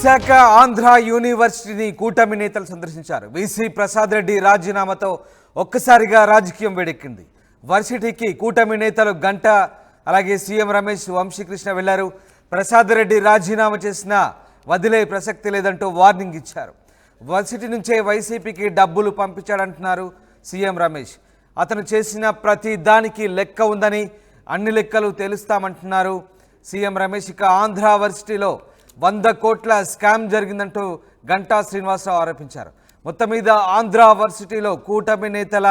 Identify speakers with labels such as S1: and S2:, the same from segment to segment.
S1: విశాఖ ఆంధ్ర యూనివర్సిటీని కూటమి నేతలు సందర్శించారు. వీసీ ప్రసాద్ రెడ్డి రాజీనామాతో ఒక్కసారిగా రాజకీయం వేడెక్కింది. వర్సిటీకి కూటమి నేతలు గంట అలాగే సీఎం రమేష్ వంశీకృష్ణ వెళ్ళారు. ప్రసాద్ రెడ్డి రాజీనామా చేసిన వదిలే ప్రసక్తి లేదంటూ వార్నింగ్ ఇచ్చారు. వర్సిటీ నుంచే వైసీపీకి డబ్బులు పంపించాడంటున్నారు సీఎం రమేష్. అతను చేసిన ప్రతి దానికి లెక్క ఉందని అన్ని లెక్కలు తెలుస్తామంటున్నారు సీఎం రమేష్. ఇక ఆంధ్ర వర్సిటీలో వంద కోట్ల స్కామ్ జరిగిందంటూ గంటా శ్రీనివాసరావు ఆరోపించారు. మొత్తం మీద ఆంధ్ర వర్సిటీలో కూటమి నేతల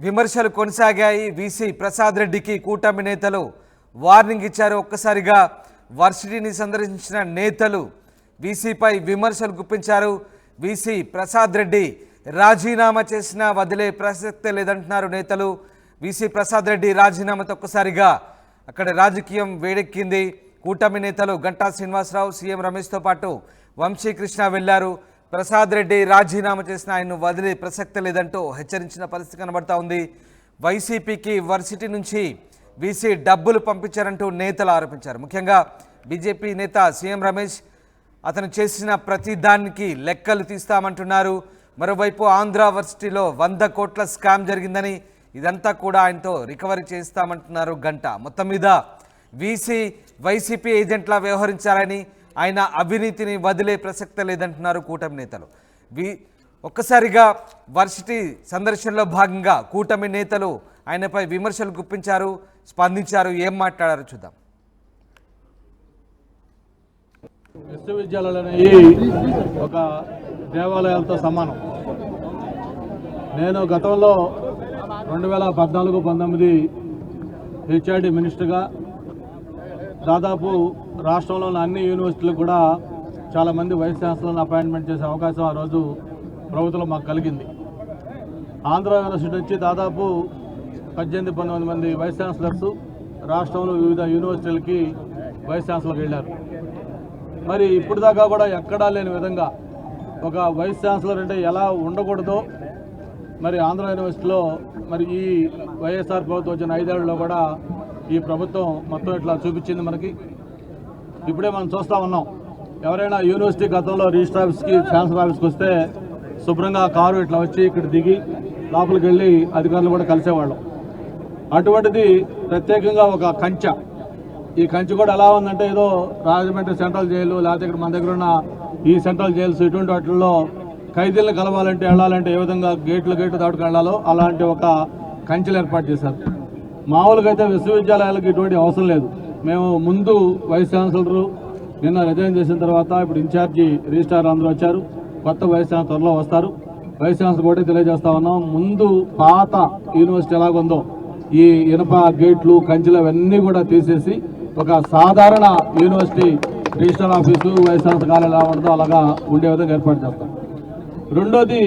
S1: విమర్శలు కొనసాగాయి. వీసీ ప్రసాద్ రెడ్డికి కూటమి నేతలు వార్నింగ్ ఇచ్చారు. ఒక్కసారిగా వర్సిటీని సందర్శించిన నేతలు వీసీపై విమర్శలు గుప్పించారు. వీసీ ప్రసాద్ రెడ్డి రాజీనామా చేసినా వదిలే ప్రసక్తే లేదంటున్నారు నేతలు. వీసీ ప్రసాద్ రెడ్డి రాజీనామాతో ఒక్కసారిగా అక్కడ రాజకీయం వేడెక్కింది. కూటమి నేతలు గంటా శ్రీనివాసరావు సీఎం రమేష్తో పాటు వంశీకృష్ణ వెళ్ళారు. ప్రసాద్ రెడ్డి రాజీనామా చేసిన ఆయన్ను వదిలే ప్రసక్తి లేదంటూ హెచ్చరించిన పరిస్థితి కనబడతా ఉంది. వైసీపీకి వర్సిటీ నుంచి వీసీ డబ్బులు పంపించారంటూ నేతలు ఆరోపించారు. ముఖ్యంగా బీజేపీ నేత సీఎం రమేష్ అతను చేసిన ప్రతి దానికి లెక్కలు తీస్తామంటున్నారు. మరోవైపు ఆంధ్ర వర్సిటీలో వంద కోట్ల స్కామ్ జరిగిందని ఇదంతా కూడా ఆయనతో రికవరీ చేస్తామంటున్నారు గంట. మొత్తం మీద వీసీ వైసీపీ ఏజెంట్లా వ్యవహరించారని ఆయన అవినీతిని వదిలే ప్రసక్త లేదంటున్నారు కూటమి నేతలు. వి ఒక్కసారిగా వర్సిటీ సందర్శనలో భాగంగా కూటమి నేతలు ఆయనపై విమర్శలు గుప్పించారు స్పందించారు ఏం మాట్లాడారు చూద్దాం.
S2: విశ్వవిద్యాలయాలు అనేవి ఒక దేవాలయాలతో సమానం. నేను గతంలో రెండు వేల పద్నాలుగు పంతొమ్మిది హెచ్ఆర్డి మినిస్టర్గా దాదాపు రాష్ట్రంలోని అన్ని యూనివర్సిటీలు కూడా చాలామంది వైస్ ఛాన్సలర్ని అపాయింట్మెంట్ చేసే అవకాశం ఆ రోజు ప్రభుత్వం మాకు కలిగింది. ఆంధ్ర యూనివర్సిటీ నుంచి దాదాపు పద్దెనిమిది పంతొమ్మిది మంది వైస్ ఛాన్సలర్స్ రాష్ట్రంలో వివిధ యూనివర్సిటీలకి వైస్ ఛాన్సలర్ వెళ్ళారు. మరి ఇప్పుడు దాకా కూడా ఎక్కడా లేని విధంగా ఒక వైస్ ఛాన్సలర్ అంటే ఎలా ఉండకూడదో మరి ఆంధ్ర యూనివర్సిటీలో మరి ఈ వైఎస్ఆర్ ప్రభుత్వం వచ్చిన ఐదేళ్ళలో కూడా ఈ ప్రభుత్వం మొత్తం ఇట్లా చూపించింది మనకి. ఇప్పుడే మనం చూస్తూ ఉన్నాం. ఎవరైనా యూనివర్సిటీ గతంలో రిజిస్టర్ ఆఫీస్కి ఛాన్సలర్ ఆఫీస్కి వస్తే శుభ్రంగా కారు ఇట్లా వచ్చి ఇక్కడ దిగి లోపలికి వెళ్ళి అధికారులు కూడా కలిసేవాళ్ళం. అటువంటిది ప్రత్యేకంగా ఒక కంచె. ఈ కంచి కూడా ఎలా ఉందంటే ఏదో రాజమండ్రి సెంట్రల్ జైలు లేకపోతే ఇక్కడ మన దగ్గర ఉన్న ఈ సెంట్రల్ జైల్స్ ఇటువంటి వాటిల్లో ఖైదీలను కలవాలంటే వెళ్ళాలంటే ఏ విధంగా గేట్లు గేట్లు దాటుకు వెళ్ళాలో అలాంటి ఒక కంచెలు ఏర్పాటు చేశారు. మామూలుగా అయితే విశ్వవిద్యాలయాలకు ఇటువంటి అవసరం లేదు. మేము ముందు వైస్ ఛాన్సలరు నిన్న రిజైన్ చేసిన తర్వాత ఇప్పుడు ఇన్ఛార్జి రిజిస్ట్రార్ అందరూ వచ్చారు. కొత్త వైస్ ఛాన్సలర్ త్వరలో వస్తారు. వైస్ ఛాన్సలర్ కూడా తెలియజేస్తా ఉన్నాం. ముందు పాత యూనివర్సిటీ ఎలాగుందో ఈ ఇనప గేట్లు కంచెలు అవన్నీ కూడా తీసేసి ఒక సాధారణ university register office vice chancellor కార్యాలయం ఎలా అలాగా ఉండే విధంగా ఏర్పాటు చేస్తాం. రెండోది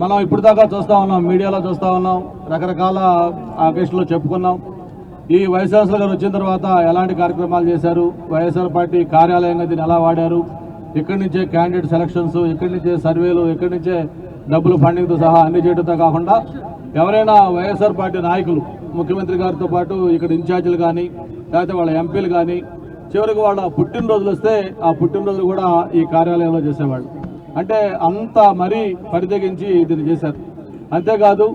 S2: మనం ఇప్పుడు దాకా చూస్తూ ఉన్నాం మీడియాలో చూస్తూ ఉన్నాం రకరకాల ఆకేషన్లో చెప్పుకున్నాం. ఈ వైస్ గారు వచ్చిన తర్వాత ఎలాంటి కార్యక్రమాలు చేశారు? వైఎస్ఆర్ పార్టీ కార్యాలయంగా దీన్ని ఎలా వాడారు? ఇక్కడి నుంచే క్యాండిడేట్ సెలక్షన్స్ ఇక్కడి నుంచే సర్వేలు ఇక్కడి నుంచే డబ్బులు ఫండింగ్తో సహా అన్ని చేయడంతో కాకుండా ఎవరైనా వైఎస్ఆర్ పార్టీ నాయకులు ముఖ్యమంత్రి గారితో పాటు ఇక్కడ ఇన్ఛార్జీలు కానీ లేకపోతే వాళ్ళ ఎంపీలు కానీ చివరికి వాళ్ళ పుట్టినరోజులు వస్తే ఆ పుట్టినరోజులు కూడా ఈ కార్యాలయంలో చేసేవాళ్ళు. అంటే అంత మరీ పరిదగించి దీన్ని చేశారు. అంతేకాదు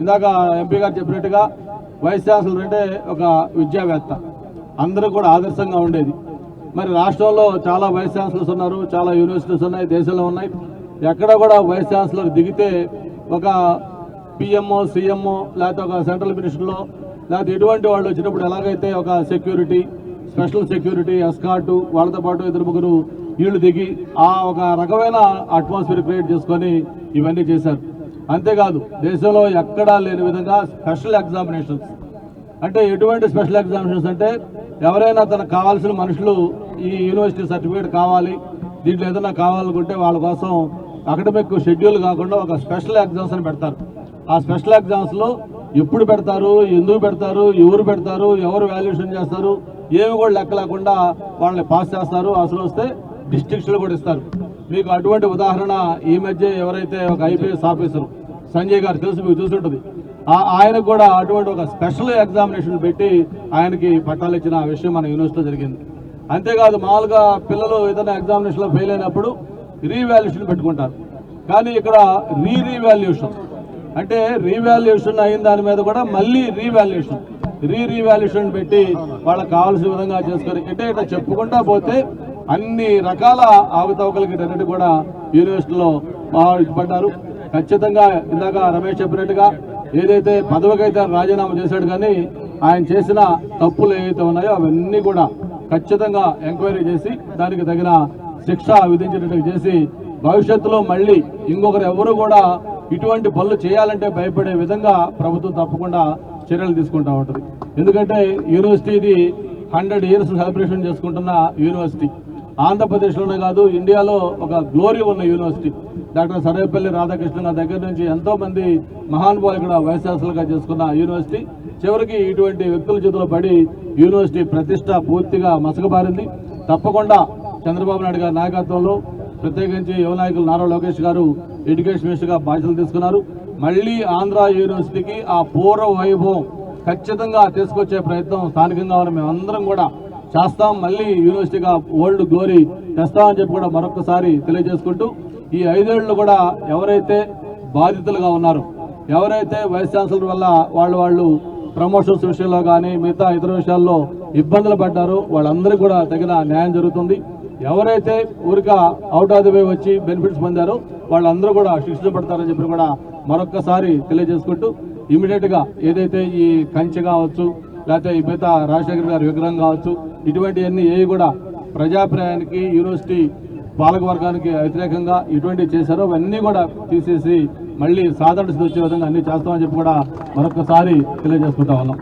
S2: ఇందాక ఎంపీ గారు చెప్పినట్టుగా వైస్ ఛాన్సలర్ అంటే ఒక విద్యావేత్త. అందరూ కూడా ఆదర్శంగా ఉండేది. మరి రాష్ట్రంలో చాలా వైస్ ఛాన్సలర్స్ ఉన్నారు చాలా యూనివర్సిటీస్ ఉన్నాయి దేశంలో ఉన్నాయి. ఎక్కడ కూడా వైస్ ఛాన్సలర్ దిగితే ఒక పిఎంఓ సీఎంఓ లేకపోతే ఒక సెంట్రల్ మినిస్టర్లో లేకపోతే ఎటువంటి వాళ్ళు వచ్చినప్పుడు ఎలాగైతే ఒక సెక్యూరిటీ స్పెషల్ సెక్యూరిటీ ఎస్కాటు వాళ్ళతో పాటు ఇద్దరు ముగ్గురు వీళ్ళు దిగి ఆ ఒక రకమైన అట్మాస్ఫియర్ క్రియేట్ చేసుకొని ఇవన్నీ చేశారు. అంతేకాదు దేశంలో ఎక్కడా లేని విధంగా స్పెషల్ ఎగ్జామినేషన్స్ అంటే ఎటువంటి స్పెషల్ ఎగ్జామినేషన్స్ అంటే ఎవరైనా తనకు కావాల్సిన మనుషులు ఈ యూనివర్సిటీ సర్టిఫికేట్ కావాలి దీంట్లో ఏదైనా కావాలనుకుంటే వాళ్ళ కోసం అకాడమిక్ షెడ్యూల్ కాకుండా ఒక స్పెషల్ ఎగ్జామ్స్ అని పెడతారు. ఆ స్పెషల్ ఎగ్జామ్స్లో ఎప్పుడు పెడతారు ఎందుకు పెడతారు ఎవరు పెడతారు ఎవరు వాల్యుయేషన్ చేస్తారు ఏమి కూడా లెక్క లేకుండా వాళ్ళని పాస్ చేస్తారు. అసలు వస్తే డిస్ట్రిక్ట్స్లో కూడా ఇస్తారు. మీకు అటువంటి ఉదాహరణ ఈ మధ్య ఎవరైతే ఒక ఐపీఎస్ ఆఫీసర్ సంజయ్ గారు తెలుసు మీకు చూసుంటుంది. ఆ- ఆయనకు కూడా అటువంటి ఒక స్పెషల్ ఎగ్జామినేషన్ పెట్టి ఆయనకి పట్టాలు ఇచ్చిన విషయం మన యూనివర్సిటీలో జరిగింది. అంతేకాదు మామూలుగా పిల్లలు ఏదైనా ఎగ్జామినేషన్లో ఫెయిల్ అయినప్పుడు రీవాల్యుయేషన్ పెట్టుకుంటారు. కానీ ఇక్కడ రీ రీవాల్యుయేషన్. అంటే రీవాల్యుయేషన్ అయిన దాని మీద కూడా మళ్ళీ రీవాల్యుయేషన్. రీ రీవాల్యుయేషన్ పెట్టి వాళ్ళకి కావాల్సిన విధంగా చేసుకొని అంటే ఇట్లా చెప్పుకుంటా పోతే అన్ని రకాల అవతవకలకి అన్నిటి కూడా యూనివర్సిటీలో పడ్డారు ఖచ్చితంగా ఇందాక రమేష్ చెప్పినట్టుగా ఏదైతే పదవికైతే రాజీనామా చేశాడు కానీ ఆయన చేసిన తప్పులు ఏవైతే ఉన్నాయో అవన్నీ కూడా ఖచ్చితంగా ఎంక్వైరీ చేసి దానికి తగిన శిక్ష విధించినట్టు చేసి భవిష్యత్తులో మళ్ళీ ఇంకొకరు ఎవరు కూడా ఇటువంటి పనులు చేయాలంటే భయపడే విధంగా ప్రభుత్వం తప్పకుండా చర్యలు తీసుకుంటా ఉంటుంది. ఎందుకంటే యూనివర్సిటీ ఇది హండ్రెడ్ ఇయర్స్ సెలబ్రేషన్ చేసుకుంటున్న యూనివర్సిటీ. ఆంధ్రప్రదేశ్లోనే కాదు ఇండియాలో ఒక గ్లోరీ ఉన్న యూనివర్సిటీ. డాక్టర్ సర్వేపల్లి రాధాకృష్ణ గారి దగ్గర నుంచి ఎంతోమంది మహానుభావులు ఇక్కడ వైశాసులుగా చేసుకున్న యూనివర్సిటీ. చివరికి ఇటువంటి వ్యక్తుల చేతిలో పడి యూనివర్సిటీ ప్రతిష్ట పూర్తిగా మసకబారింది. తప్పకుండా చంద్రబాబు నాయుడు గారి నాయకత్వంలో ప్రత్యేకించి యువ నాయకులు నారా లోకేష్ గారు ఎడ్యుకేషన్ మినిస్టర్గా బాధ్యతలు తీసుకున్నారు. మళ్ళీ ఆంధ్ర యూనివర్సిటీకి ఆ పూర్వ వైభవం ఖచ్చితంగా తీసుకొచ్చే ప్రయత్నం స్థానికంగా ఉన్న మేమందరం కూడా చేస్తాం. మళ్ళీ యూనివర్సిటీగా ఓల్డ్ గ్లోరీ తెస్తామని చెప్పి కూడా మరొకసారి తెలియజేసుకుంటూ ఈ ఐదేళ్ళు కూడా ఎవరైతే బాధితులుగా ఉన్నారు ఎవరైతే వైస్ ఛాన్సలర్ వల్ల వాళ్ళు వాళ్ళు ప్రమోషన్స్ విషయంలో కానీ మిగతా ఇతర విషయాల్లో ఇబ్బందులు పడ్డారో వాళ్ళందరికీ కూడా తగిన న్యాయం జరుగుతుంది. ఎవరైతే ఊరిక అవుట్ ఆఫ్ ది వే వచ్చి బెనిఫిట్స్ పొందారో వాళ్ళందరూ కూడా శిక్షించబడతారని చెప్పి కూడా మరొక్కసారి తెలియజేసుకుంటూ ఇమీడియట్గా ఏదైతే ఈ కంచె కావచ్చు లేకపోతే ఈ మిగతా రాజశేఖర్ గారి విగ్రహం కావచ్చు ఇటువంటివన్నీ ఏవి కూడా ప్రజాప్రాయానికి యూనివర్సిటీ పాలక వర్గానికి వ్యతిరేకంగా ఇటువంటివి చేశారో అవన్నీ కూడా తీసేసి మళ్ళీ సాధారణ స్థితి వచ్చే విధంగా అన్ని చేస్తామని చెప్పి కూడా మరొకసారి తెలియజేసుకుంటా ఉన్నాం.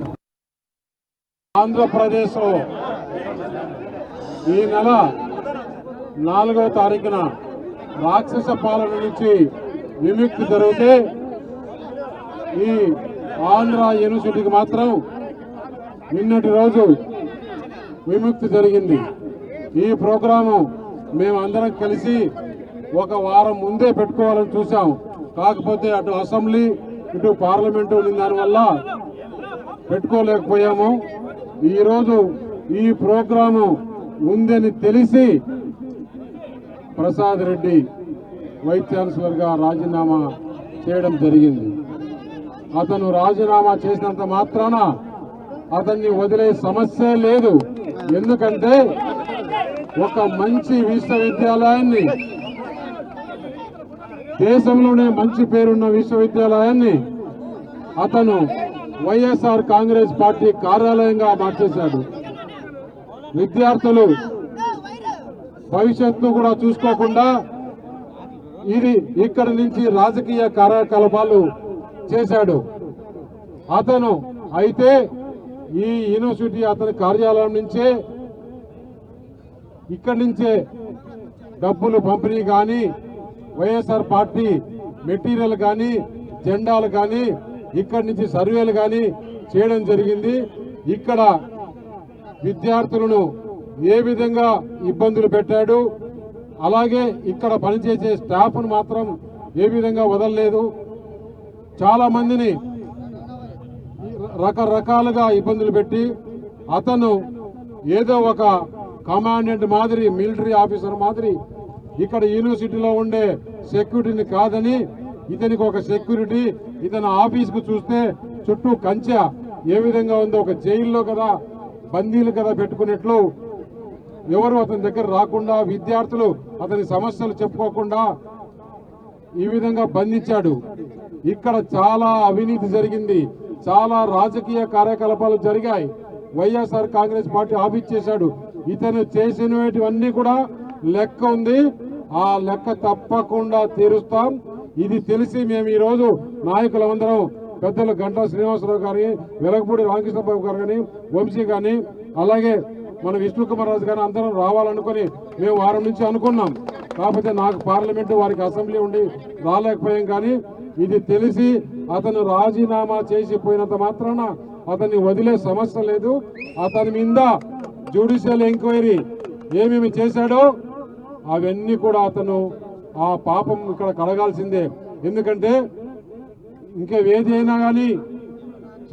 S3: ఆంధ్రప్రదేశ్లో ఈ నెల నాలుగవ తారీఖున రాక్షస పాలన నుంచి విముక్తి జరిగితే ఈ ఆంధ్ర యూనివర్సిటీకి మాత్రం నిన్నటి రోజు విముక్తి జరిగింది. ఈ ప్రోగ్రాము మేము అందరం కలిసి ఒక వారం ముందే పెట్టుకోవాలని చూసాం కాకపోతే అటు అసెంబ్లీ ఇటు పార్లమెంటు ఉన్న దానివల్ల పెట్టుకోలేకపోయాము. ఈరోజు ఈ ప్రోగ్రాము ఉందని తెలిసి ప్రసాద్ రెడ్డి వైస్ ఛాన్సలర్గా రాజీనామా చేయడం జరిగింది. అతను రాజీనామా చేసినంత మాత్రాన అతన్ని వదిలే సమస్య లేదు. ఎందుకంటే ఒక మంచి విశ్వవిద్యాలయాన్ని దేశంలోనే మంచి పేరున్న విశ్వవిద్యాలయాన్ని అతను వైఎస్ఆర్ కాంగ్రెస్ పార్టీ కార్యాలయంగా మార్చేశాడు. విద్యార్థులు భవిష్యత్తు కూడా చూసుకోకుండా ఇది ఇక్కడి నుంచి రాజకీయ కార్యకలాపాలు చేశాడు. అతను అయితే ఈ యూనివర్సిటీ అతని కార్యాలయం నుంచే ఇక్కడి నుంచే డబ్బులు పంపిణీ కానీ వైఎస్ఆర్ పార్టీ మెటీరియల్ కానీ జెండాలు కానీ ఇక్కడి నుంచి సర్వేలు కానీ చేయడం జరిగింది. ఇక్కడ విద్యార్థులను ఏ విధంగా ఇబ్బందులు పెట్టాడు అలాగే ఇక్కడ పనిచేసే స్టాఫ్ను మాత్రం ఏ విధంగా వదలలేదు. చాలా మందిని రకరకాలుగా ఇబ్బందులు పెట్టి అతను ఏదో ఒక కమాండెంట్ మాదిరి మిలిటరీ ఆఫీసర్ మాదిరి ఇక్కడ యూనివర్సిటీలో ఉండే సెక్యూరిటీని కాదని ఇతనికి ఒక సెక్యూరిటీ ఇతని ఆఫీస్కు చూస్తే చుట్టూ కంచె ఏ విధంగా ఉందో ఒక జైల్లో కదా బందీలు కదా పెట్టుకున్నట్లు ఎవరు అతని దగ్గర రాకుండా విద్యార్థులు అతని సమస్యలు చెప్పుకోకుండా ఈ విధంగా బంధించాడు. ఇక్కడ చాలా అవినీతి జరిగింది. చాలా రాజకీయ కార్యకలాపాలు జరిగాయి. వైఎస్ఆర్ కాంగ్రెస్ పార్టీ ఆఫీస్ చేశాడు. ఇతను చేసినవన్నీ కూడా లెక్క ఉంది. ఆ లెక్క తప్పకుండా తీరుస్తాం. ఇది తెలిసి మేము ఈరోజు రోజు నాయకులందరం పెద్దలు గంటా శ్రీనివాసరావు గారి వెలగపూడి రామకృష్ణబాబు గారు కానీ వంశీ కానీ అలాగే మన విష్ణు కుమార్ రాజు గారు అందరం రావాలనుకుని మేము వారం నుంచి అనుకున్నాం. కాకపోతే నాకు పార్లమెంటు వారికి అసెంబ్లీ ఉండి రాలేకపోయాం కానీ ఇది తెలిసి అతను రాజీనామా చేసి పోయినంత మాత్రాన అతన్ని వదిలే సమస్య లేదు. అతని మీద జ్యుడిషియల్ ఎంక్వైరీ ఏమేమి చేశాడో అవన్నీ కూడా అతను ఆ పాపం ఇక్కడ కడగాల్సిందే ఎందుకంటే ఇంకా ఏది అయినా కానీ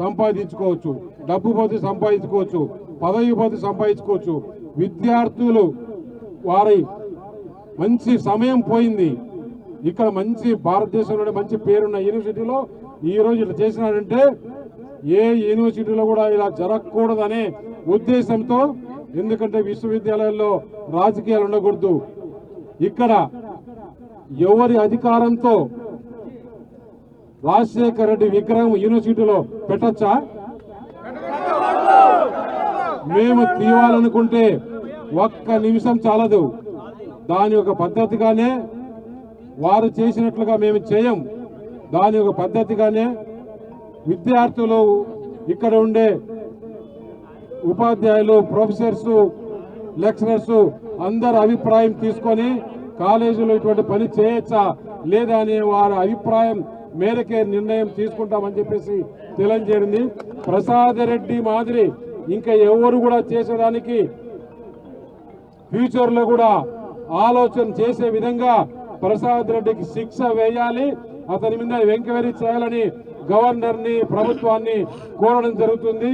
S3: సంపాదించుకోవచ్చు. డబ్బు పోతే సంపాదించుకోవచ్చు. పదవి పోతే సంపాదించుకోవచ్చు. విద్యార్థులు వారి మంచి సమయం పోయింది. ఇక్కడ మంచి భారతదేశంలోనే మంచి పేరున్న యూనివర్సిటీలో ఈ రోజు ఇట్లా చేసినాడంటే ఏ యూనివర్సిటీలో కూడా ఇలా జరగకూడదనే ఉద్దేశంతో ఎందుకంటే విశ్వవిద్యాలయాల్లో రాజకీయాలు ఉండకూడదు. ఇక్కడ ఎవరి అధికారంతో రాజశేఖర రెడ్డి విగ్రహం యూనివర్సిటీలో పెట్టచ్చా? మేము తీయాలనుకుంటే ఒక్క నిమిషం చాలదు. దాని ఒక పద్ధతిగానే వారు చేసినట్లుగా మేము చేయం. దాని ఒక పద్ధతిగానే విద్యార్థులు ఇక్కడ ఉండే ఉపాధ్యాయులు ప్రొఫెసర్స్ లెక్చరర్స్ అందరి అభిప్రాయం తీసుకొని కాలేజీలో ఇటువంటి పని చేయొచ్చా లేదా అనే వారి అభిప్రాయం మేరకే నిర్ణయం తీసుకుంటామని చెప్పేసి తెలియజేరింది. ప్రసాద్ రెడ్డి మాదిరి ఇంకా ఎవరు కూడా చేసేదానికి ఫ్యూచర్లో కూడా ఆలోచన చేసే విధంగా ప్రసాద్ రెడ్డికి శిక్ష వేయాలి. అతని మీద ఎంక్వైరీ చేయాలని గవర్నర్ని ప్రభుత్వాన్ని కోరడం జరుగుతుంది.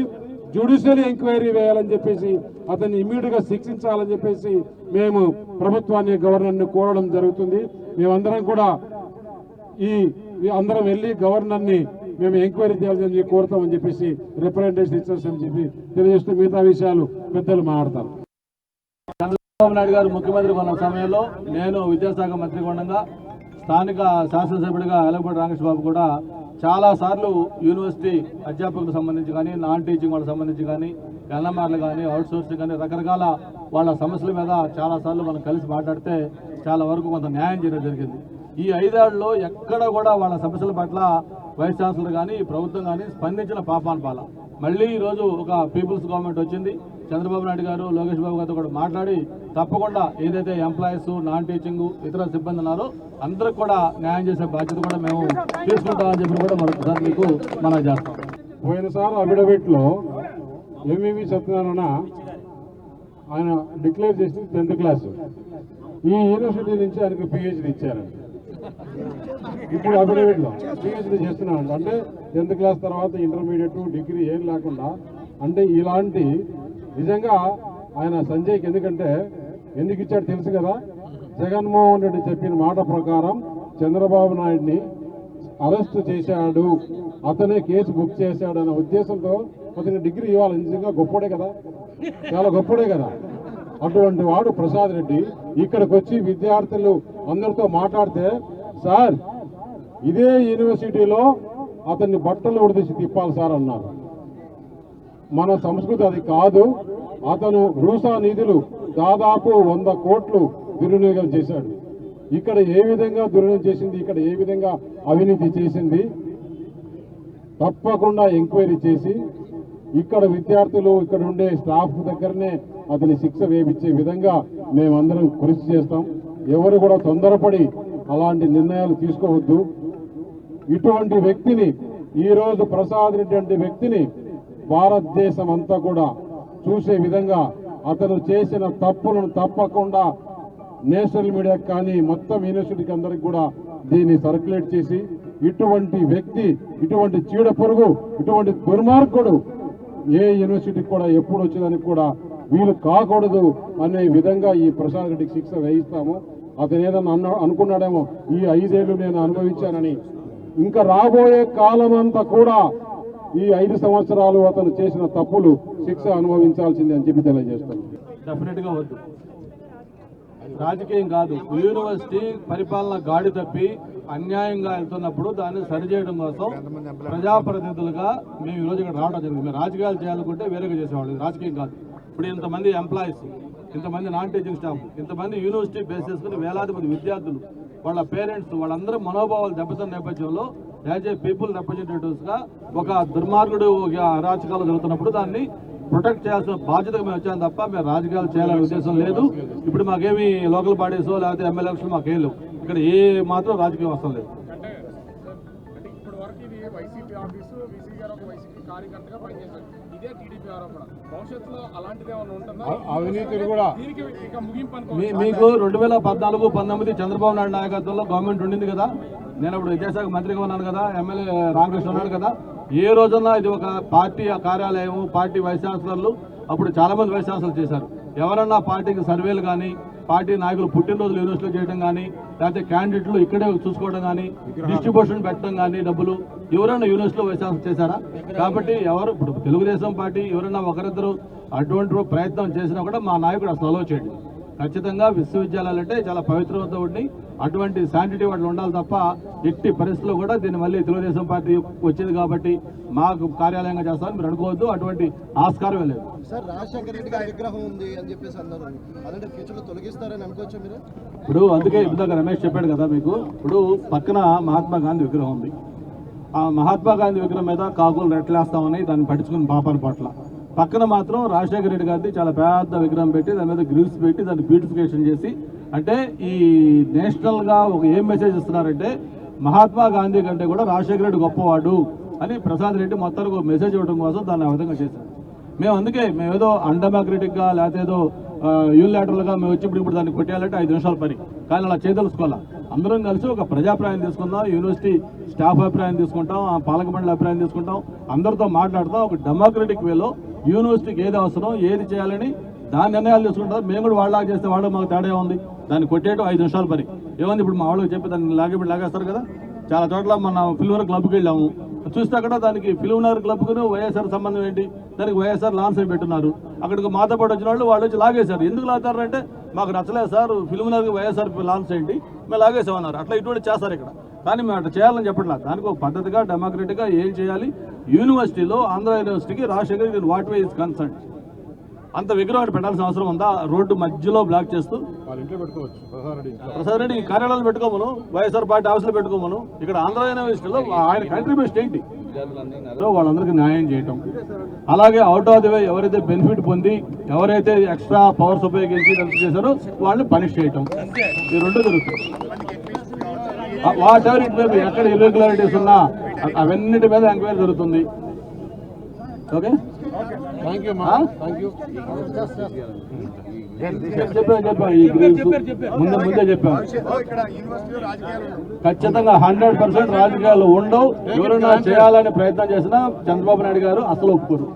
S3: జ్యుడిషియల్ ఎంక్వైరీ వేయాలని చెప్పేసి అతన్ని ఇమీడియట్గా శిక్షించాలని చెప్పేసి మేము ప్రభుత్వాన్ని గవర్నర్ని కోరడం జరుగుతుంది. మేమందరం కూడా ఈ అందరం వెళ్ళి గవర్నర్ని మేము ఎంక్వైరీ చేయాలని కోరుతామని చెప్పేసి రిప్రజెంటేషన్ అని చెప్పి తెలియజేస్తూ మిగతా విషయాలు పెద్దలు మాట్లాడతారు.
S2: చంద్రబాబు నాయుడు గారు ముఖ్యమంత్రి ఉన్న సమయంలో నేను విద్యాశాఖ మంత్రిగా ఉండగా స్థానిక శాసనసభ్యుడిగా ఎలగపూడి రామకృష్ణ బాబు కూడా చాలా సార్లు యూనివర్సిటీ అధ్యాపకులకు సంబంధించి కానీ నాన్ టీచింగ్ వాళ్ళకి సంబంధించి కానీ ఎన్ఎంఆర్లు కానీ అవుట్ సోర్సింగ్ కానీ రకరకాల వాళ్ళ సమస్యల మీద చాలా సార్లు మనం కలిసి మాట్లాడితే చాలా వరకు కొంత న్యాయం చేయడం జరిగింది. ఈ ఐదేళ్ళలో ఎక్కడ కూడా వాళ్ళ సమస్యల పట్ల వైస్ ఛాన్సలర్ కానీ ప్రభుత్వం కానీ స్పందించిన పాపాన్ పాల. మళ్ళీ ఈరోజు ఒక పీపుల్స్ గవర్నమెంట్ వచ్చింది. చంద్రబాబు నాయుడు గారు లోకేష్ బాబు గారితో కూడా మాట్లాడి తప్పకుండా ఏదైతే ఎంప్లాయీస్ నాన్ టీచింగ్ ఇతర సిబ్బంది ఉన్నారో అందరికి కూడా న్యాయం చేసే బాధ్యత కూడా మేము తీసుకుంటామని చెప్పి కూడా మరొకసారి మీకు మనం చేస్తాం.
S3: పోయినసారి అఫిడవిట్లో సత్యనారాయణ ఆయన డిక్లేర్ చేసింది టెన్త్ క్లాస్. ఈ యూనివర్సిటీ నుంచి ఆయనకు పిహెచ్డి ఇచ్చారు ఇప్పుడు అఫిడవిట్లో పిహెచ్డి చేస్తున్నాడు. అంటే టెన్త్ క్లాస్ తర్వాత ఇంటర్మీడియట్ డిగ్రీ ఏం లేకుండా అంటే ఇలాంటి నిజంగా ఆయన సంజయ్కి ఎందుకంటే ఎందుకు ఇచ్చాడు తెలుసు కదా? జగన్మోహన్ రెడ్డి చెప్పిన మాట ప్రకారం చంద్రబాబు నాయుడిని అరెస్ట్ చేశాడు. అతనే కేసు బుక్ చేశాడు అనే ఉద్దేశంతో అతని డిగ్రీ ఇవ్వాలి. నిజంగా గొప్పడే కదా? చాలా గొప్పడే కదా? అటువంటి వాడు ప్రసాద్ రెడ్డి ఇక్కడికి వచ్చి విద్యార్థులు అందరితో మాట్లాడితే సార్ ఇదే యూనివర్సిటీలో అతన్ని బట్టలు ఉడదీసి తిప్పాలి సార్ అన్నారు. మన సంస్కృతి అది కాదు. అతను రూసా నిధులు దాదాపు వంద కోట్లు దుర్వినియోగం చేశాడు. ఇక్కడ ఏ విధంగా దుర్వినియోగం చేసింది ఇక్కడ ఏ విధంగా అవినీతి చేసింది తప్పకుండా ఎంక్వైరీ చేసి ఇక్కడ విద్యార్థులు ఇక్కడ ఉండే స్టాఫ్ దగ్గరనే అతని శిక్ష వేపించే విధంగా మేమందరం కృషి చేస్తాం. ఎవరు కూడా తొందరపడి అలాంటి నిర్ణయాలు తీసుకోవద్దు. ఇటువంటి వ్యక్తిని ఈ రోజు ప్రసాద్ రెడ్డి అంటే వ్యక్తిని భారతదేశం అంతా కూడా చూసే విధంగా అతను చేసిన తప్పులను తప్పకుండా నేషనల్ మీడియాకి కానీ మొత్తం యూనివర్సిటీకి అందరికి కూడా దీన్ని సర్క్యులేట్ చేసి ఇటువంటి వ్యక్తి ఇటువంటి చీడ పురుగు ఇటువంటి దుర్మార్గుడు ఏ యూనివర్సిటీకి కూడా ఎప్పుడు వచ్చేదానికి కూడా వీలు కాకూడదు అనే విధంగా ఈ ప్రసాద్ రెడ్డికి శిక్ష వేయిస్తాము. అతను ఏదన్నా అన్న అనుకున్నాడేమో ఈ ఐదేళ్ళు నేను అనుభవించానని. ఇంకా రాబోయే కాలం అంతా కూడా ఈ ఐదు సంవత్సరాలు అతను చేసిన తప్పులు శిక్ష అనుభవించాల్సిందే అని చెప్పి తెలియజేస్తాను.
S2: డెఫినెట్గా వద్దు. రాజకీయం కాదు. యూనివర్సిటీ పరిపాలన గాడి తప్పి అన్యాయంగా వెళ్తున్నప్పుడు దాన్ని సరిచేయడం కోసం ప్రజాప్రతినిధులుగా మేము ఈరోజు ఇక్కడ రావడం జరిగింది. మేము రాజకీయాలు చేయాలనుకుంటే వేరేగా చేసేవాళ్ళు. రాజకీయం కాదు. ఇప్పుడు ఇంతమంది ఎంప్లాయీస్ ఇంతమంది నాన్ టీచింగ్ స్టాఫ్ ఇంతమంది యూనివర్సిటీ బేస్ చేసుకుని వేలాది మంది విద్యార్థులు వాళ్ళ పేరెంట్స్ వాళ్ళందరూ మనోభావాలు దెబ్బతిన్న నేపథ్యంలో యాజ్ ఏ పీపుల్ రిప్రజెంటేటివ్స్గా ఒక దుర్మార్గుడు అరాచకాలు జరుగుతున్నప్పుడు దాన్ని ప్రొటెక్ట్ చేయాల్సిన బాధ్యతగా మేము వచ్చాం తప్ప మేము రాజకీయాలు చేయాలనే ఉద్దేశం లేదు. ఇప్పుడు మాకేమి లోకల్ బాడీస్ లేకపోతే ఎమ్మెల్యే ఎలక్షన్ మాకేం లేవు. ఇక్కడ ఏ మాత్రం రాజకీయం అవసరం లేదు.
S4: అంటే ఇప్పటి వరకు ఇది వైసీపీ ఆఫీసు వీసీ గారు ఒక వైసీపీ కార్యకర్తగా పనిచేశారు. ఇదే టీడీపీ ఆరోపణ. భవిష్యత్తులో అలాంటిది ఏమైనా ఉంటుందా?
S3: అవినీతిని కూడా
S4: దీనికి ఇక ముగింపు అనుకో
S2: మీ- మీకు రెండు వేల పద్నాలుగు పంతొమ్మిది చంద్రబాబు నాయుడు నాయకత్వంలో గవర్నమెంట్ ఉండింది కదా. నేను అప్పుడు విద్యాశాఖ మంత్రిగా ఉన్నాను కదా. ఎమ్మెల్యే రామకృష్ణ ఉన్నాడు కదా. ఏ రోజున ఇది ఒక పార్టీ కార్యాలయం పార్టీ వైస్ ఛాన్సలర్లు అప్పుడు చాలా మంది వైస్ ఛాన్సలర్ చేశారు. ఎవరన్నా పార్టీకి సర్వేలు కానీ పార్టీ నాయకులు పుట్టినరోజులు యూనివర్సిటీలో చేయడం కానీ లేకపోతే క్యాండిడేట్లు ఇక్కడే చూసుకోవడం కానీ డిస్ట్రిబ్యూషన్ పెట్టడం కానీ డబ్బులు ఎవరైనా యూనివర్సిటీలో వేసా చేశారా? కాబట్టి ఎవరు ఇప్పుడు తెలుగుదేశం పార్టీ ఎవరైనా ఒకరిద్దరు అటువంటి ప్రయత్నం చేసినా కూడా మా నాయకుడు అసలు అలో చేయడు. ఖచ్చితంగా విశ్వవిద్యాలయాలు అంటే చాలా పవిత్రత ఉండి అటువంటి శాంటిటీ వాటిలో ఉండాలి తప్ప ఎట్టి పరిస్థితుల్లో కూడా దీన్ని మళ్ళీ తెలుగుదేశం పార్టీ వచ్చేది కాబట్టి మాకు కార్యాలయంగా చేస్తామని మీరు అనుకోవద్దు. అటువంటి ఆస్కారం లేదు.
S5: సార్ రాజశేఖర రెడ్డి గారి విగ్రహం ఉంది అని చెప్పేసి అన్నారు. తొలగిస్తారని అనుకోవచ్చా మీరు?
S2: ఇప్పుడు అందుకే ఇందాక రమేష్ చెప్పాడు కదా మీకు ఇప్పుడు పక్కన మహాత్మా గాంధీ విగ్రహం ఉంది. ఆ మహాత్మా గాంధీ విగ్రహం మీద కాకులు రెట్లేస్తామని దాన్ని పట్టించుకుని పాపాని పట్ల. పక్కన మాత్రం రాజశేఖర రెడ్డి గారిది చాలా పెద్ద విగ్రహం పెట్టి దాని మీద గ్రిల్స్ పెట్టి దాన్ని బ్యూటిఫికేషన్ చేసి అంటే ఈ నేషనల్గా ఒక ఏం మెసేజ్ ఇస్తున్నారంటే మహాత్మా గాంధీ కంటే కూడా రాజశేఖర రెడ్డి గొప్పవాడు అని ప్రసాద్ రెడ్డి మొత్తానికి ఒక మెసేజ్ ఇవ్వడం కోసం దాన్ని ఆ విధంగా చేశారు. మేము అందుకే మేము ఏదో అండమాక్రిటిక్గా లేకపోతే ఏదో యూనిలాటరల్గా మేము వచ్చి ఇప్పుడు ఇప్పుడు దాన్ని కొట్టేయాలంటే ఐదు నిమిషాల పని. కానీ అలా చేయదలుచుకోవాలా అందరం కలిసి ఒక ప్రజాభిప్రాయం తీసుకుందాం యూనివర్సిటీ స్టాఫ్ అభిప్రాయం తీసుకుంటాం ఆ పాలక మండలి అభిప్రాయం తీసుకుంటాం అందరితో మాట్లాడతాం ఒక డెమోక్రటిక్ వేలో యూనివర్సిటీకి ఏది అవసరం ఏది చేయాలని దాని నిర్ణయాలు తీసుకుంటారు. మేము కూడా వాళ్ళలాగా చేస్తే వాళ్ళు మాకు తేడా ఉంది దాన్ని కొట్టేయడం ఐదు నిమిషాల పని. ఏమంది ఇప్పుడు మా వాళ్ళకి చెప్పి దాన్ని లాగే ఇప్పుడు లాగేస్తారు కదా? చాలా చోట్ల మన ఫిల్వర్ క్లబ్కి వెళ్ళాము. చూస్తే అక్కడ దానికి ఫిల్వనగర్ క్లబ్కు వైఎస్ఆర్ సంబంధం ఏంటి? దానికి వైఎస్ఆర్ లాన్స్ అని పెట్టున్నారు. అక్కడికి మాతో పాటు వచ్చిన వాళ్ళు వాళ్ళు వచ్చి లాగేశారు. ఎందుకు లాగుతారంటే మాకు నచ్చలేదు సార్ ఫిల్వనగర్కి వైఎస్ఆర్ లాన్స్ ఏంటి? మేము లాగేసామన్నారు అట్లా ఇటువంటి చేస్తారు ఇక్కడ. కానీ మేము అట్లా చేయాలని చెప్పట్లేదు దానికి ఒక పద్ధతిగా డెమోక్రటిక్గా ఏం చేయాలి? యూనివర్సిటీలో ఆంధ్ర యూనివర్సిటీకి Rajasekhar what way is concern. అంత విగ్రహం అక్కడ పెట్టాల్సిన అవసరం ఉందా? రోడ్డు మధ్యలో బ్లాక్ చేస్తూ?
S3: వాళ్ళ ఇంట్లో పెట్టుకోవచ్చు. ప్రసాద్ రెడ్డి
S2: కార్యాలయాలు పెట్టుకోమను వైఎస్ఆర్ పార్టీ ఆఫీసులో పెట్టుకోమను ఇక్కడ ఆంధ్ర యూనివర్సిటీలో ఆయన కంట్రిబ్యూషన్ ఏంటి? వాళ్ళందరికీ న్యాయం చేయటం. అలాగే అవుట్ ఆఫ్ ది వే ఎవరైతే బెనిఫిట్ పొంది ఎవరైతే ఎక్స్ట్రా పవర్స్ ఉపయోగించి ఇదంతా చేశారో వాళ్ళని పనిష్ చేయటం. ఈ రెండు జరుగుతుంది వాట్ ఎవర్ ఇట్ మేబీ ఎక్కడ ఇర్రెగ్యులారిటీస్ ఉన్నా అవన్నిటి మీద ఎంక్వైరీ జరుగుతుంది. ఓకే
S3: థ్యాంక్ యూ
S2: ఆ?
S3: థ్యాంక్ యూ
S2: చెప్పాను చెప్పాను ఈ గ్రీన్స్ ముందే ముందే చెప్పాను.
S4: ఇక్కడ యూనివర్సిటీలో రాజకీయాలు
S2: ఖచ్చితంగా హండ్రెడ్ పర్సెంట్ రాజకీయాలు ఉండవు. ఎవరైనా చేయాలని ప్రయత్నం చేసినా చంద్రబాబు నాయుడు గారు అసలు ఒప్పుకోరు.